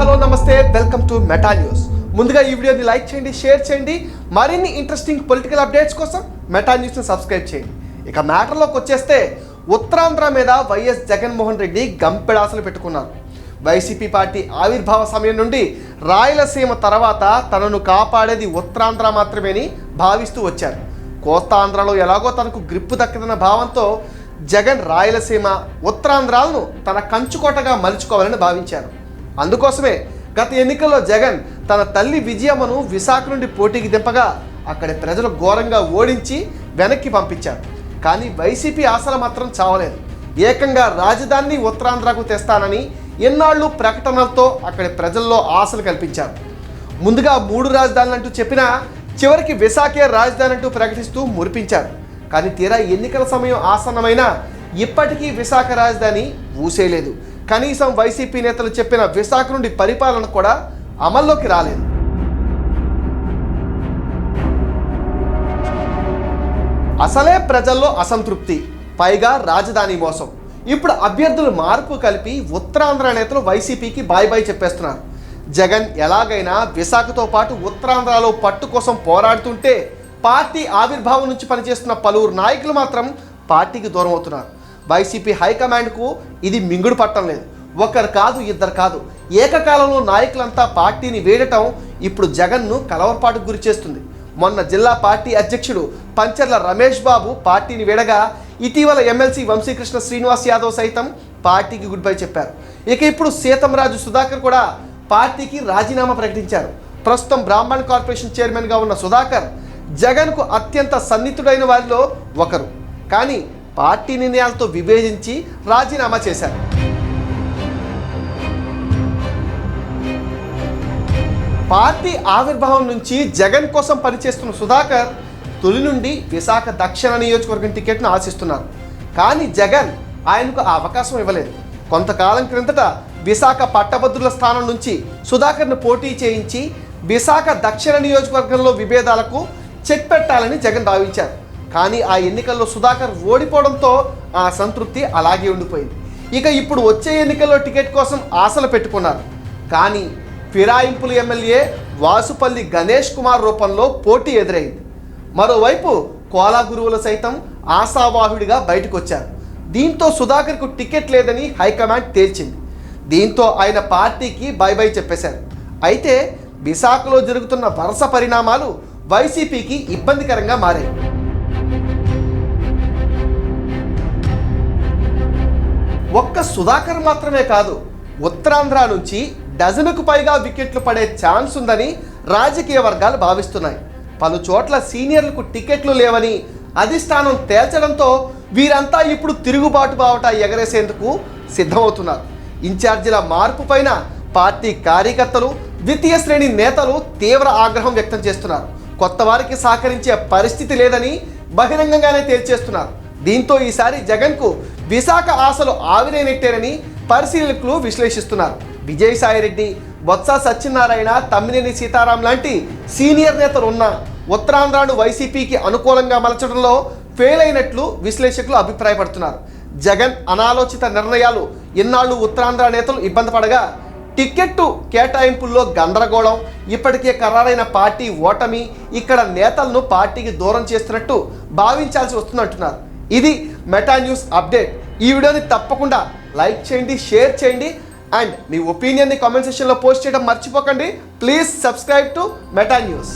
Hello నమస్తే welcome to Meta news. ముందుగా ఈ వీడియోని లైక్ చేయండి షేర్ చేయండి. మరిన్ని ఇంట్రెస్టింగ్ పొలిటికల్ అప్డేట్స్ కోసం మెటా న్యూస్ని సబ్స్క్రైబ్ చేయండి. ఇక మ్యాటర్లోకి వచ్చేస్తే ఉత్తరాంధ్ర మీద వైఎస్ జగన్మోహన్ రెడ్డి గంపెడాసలు పెట్టుకున్నారు. వైసీపీ పార్టీ ఆవిర్భావ సమయం నుండి రాయలసీమ తర్వాత తనను కాపాడేది ఉత్తరాంధ్ర మాత్రమేని భావిస్తూ వచ్చారు. కోస్తాంధ్రలో ఎలాగో తనకు గ్రిప్పు దక్కదన్న భావంతో జగన్ రాయలసీమ ఉత్తరాంధ్రాలను తన కంచుకోటగా మలుచుకోవాలని భావించారు. అందుకోసమే గత ఎన్నికల్లో జగన్ తన తల్లి విజయమ్మను విశాఖ నుండి పోటీకి దింపగా అక్కడి ప్రజలు ఘోరంగా ఓడించి వెనక్కి పంపించారు. కానీ వైసీపీ ఆశలు మాత్రం చావలేదు. ఏకంగా రాజధానిని ఉత్తరాంధ్రకు తెస్తానని ఎన్నాళ్ళు ప్రకటనలతో అక్కడి ప్రజల్లో ఆశలు కల్పించారు. ముందుగా మూడు రాజధానులు అంటూ చెప్పినా చివరికి విశాఖే రాజధాని అంటూ ప్రకటిస్తూ మురిపించారు. కానీ తీరా ఎన్నికల సమయం ఆసన్నమైనా ఇప్పటికీ విశాఖ రాజధాని ఊసేయలేదు కనీసం వైసీపీ నేతలు చెప్పిన విశాఖ నుండి పరిపాలన కూడా అమల్లోకి రాలేదు. అసలే ప్రజల్లో అసంతృప్తి పైగా రాజధాని మోసం. ఇప్పుడు అభ్యర్థులు మార్పు కలిపి ఉత్తరాంధ్ర నేతలు వైసీపీకి బాయ్ బాయ్ చెప్పేస్తున్నారు. జగన్ ఎలాగైనా విశాఖతో పాటు ఉత్తరాంధ్రలో పట్టు కోసం పోరాడుతుంటే పార్టీ ఆవిర్భావం నుంచి పనిచేస్తున్న పలువురు నాయకులు మాత్రం పార్టీకి దూరం అవుతున్నారు వైసీపీ హైకమాండ్కు ఇది మింగుడు పట్టం లేదు. ఒకరు కాదు ఇద్దరు కాదు. ఏకకాలంలో నాయకులంతా పార్టీని వేడటం ఇప్పుడు జగన్ను కలవరపాటుకు గురి చేస్తుంది. మొన్న జిల్లా పార్టీ అధ్యక్షుడు పంచర్ల రమేష్ బాబు పార్టీని వేడగా ఇటీవల ఎమ్మెల్సీ వంశీకృష్ణ శ్రీనివాస్ యాదవ్ సైతం పార్టీకి గుడ్ బై చెప్పారు. ఇక ఇప్పుడు సీతంరాజు సుధాకర్ కూడా పార్టీకి రాజీనామా ప్రకటించారు. ప్రస్తుతం బ్రాహ్మణ్ కార్పొరేషన్ చైర్మన్గా ఉన్న సుధాకర్ జగన్కు అత్యంత సన్నిహితుడైన వారిలో ఒకరు. కానీ పార్టీ నిర్ణయాలతో విభేదించి రాజీనామా చేశారు. పార్టీ ఆవిర్భావం నుంచి జగన్ కోసం పనిచేస్తున్న సుధాకర్ తొలి నుండి విశాఖ దక్షిణ నియోజకవర్గం టికెట్ను ఆశిస్తున్నారు. కానీ జగన్ ఆయనకు ఆ అవకాశం ఇవ్వలేదు. కొంతకాలం క్రిందట విశాఖ పట్టభద్రుల స్థానం నుంచి సుధాకర్ను పోటీ చేయించి విశాఖ దక్షిణ నియోజకవర్గంలో విభేదాలకు చెక్ పెట్టాలని జగన్ భావించారు. కానీ ఆ ఎన్నికల్లో సుధాకర్ ఓడిపోవడంతో ఆ సంతృప్తి అలాగే ఉండిపోయింది. ఇక ఇప్పుడు వచ్చే ఎన్నికల్లో టికెట్ కోసం ఆశలు పెట్టుకున్నారు. కానీ ఫిరాయింపుల ఎమ్మెల్యే వాసుపల్లి గణేష్ కుమార్ రూపంలో పోటీ ఎదురైంది. మరోవైపు కోలా గురువులు సైతం ఆశావాహుడిగా బయటకు వచ్చారు దీంతో సుధాకర్కు టికెట్ లేదని హైకమాండ్ తేల్చింది. దీంతో ఆయన పార్టీకి బై బై చెప్పేశారు. అయితే విశాఖలో జరుగుతున్న వరుస పరిణామాలు వైసీపీకి ఇబ్బందికరంగా మారాయి. ఒక్క సుధాకర్ మాత్రమే కాదు ఉత్తరాంధ్ర నుంచి డజనుకు పైగా వికెట్లు పడే ఛాన్స్ ఉందని రాజకీయ వర్గాలు భావిస్తున్నాయి. పలు చోట్ల సీనియర్లకు టికెట్లు లేవని అధిష్టానం తేల్చడంతో వీరంతా ఇప్పుడు తిరుగుబాటు బావట ఎగరేసేందుకు సిద్ధమవుతున్నారు. ఇన్ఛార్జీల మార్పు పైన పార్టీ కార్యకర్తలు ద్వితీయ శ్రేణి నేతలు తీవ్ర ఆగ్రహం వ్యక్తం చేస్తున్నారు. కొత్త వారికి సహకరించే పరిస్థితి లేదని బహిరంగంగానే తేల్చేస్తున్నారు. దీంతో ఈసారి జగన్కు విశాఖ ఆశలు ఆవిరైనట్టేనని పరిశీలకులు విశ్లేషిస్తున్నారు. విజయసాయిరెడ్డి బొత్స సత్యనారాయణ తమ్మినేని సీతారాం లాంటి సీనియర్ నేతలు ఉన్న ఉత్తరాంధ్రాను వైసీపీకి అనుకూలంగా మలచడంలో ఫెయిల్ అయినట్లు విశ్లేషకులు అభిప్రాయపడుతున్నారు. జగన్ అనాలోచిత నిర్ణయాలు ఇన్నాళ్ళు ఉత్తరాంధ్ర నేతలు ఇబ్బంది పడగా టికెట్టు కేటాయింపుల్లో గందరగోళం. ఇప్పటికే ఖరారైన పార్టీ ఓటమి ఇక్కడ నేతలను పార్టీకి దూరం చేస్తున్నట్టు భావించాల్సి వస్తుందంటున్నారు. ఇది మెటా న్యూస్ అప్డేట్. ఈ వీడియోని తప్పకుండా లైక్ చేయండి షేర్ చేయండి అండ్ మీ ఒపీనియన్ని కామెంట్ సెక్షన్లో పోస్ట్ చేయడం మర్చిపోకండి. Please subscribe to Meta news.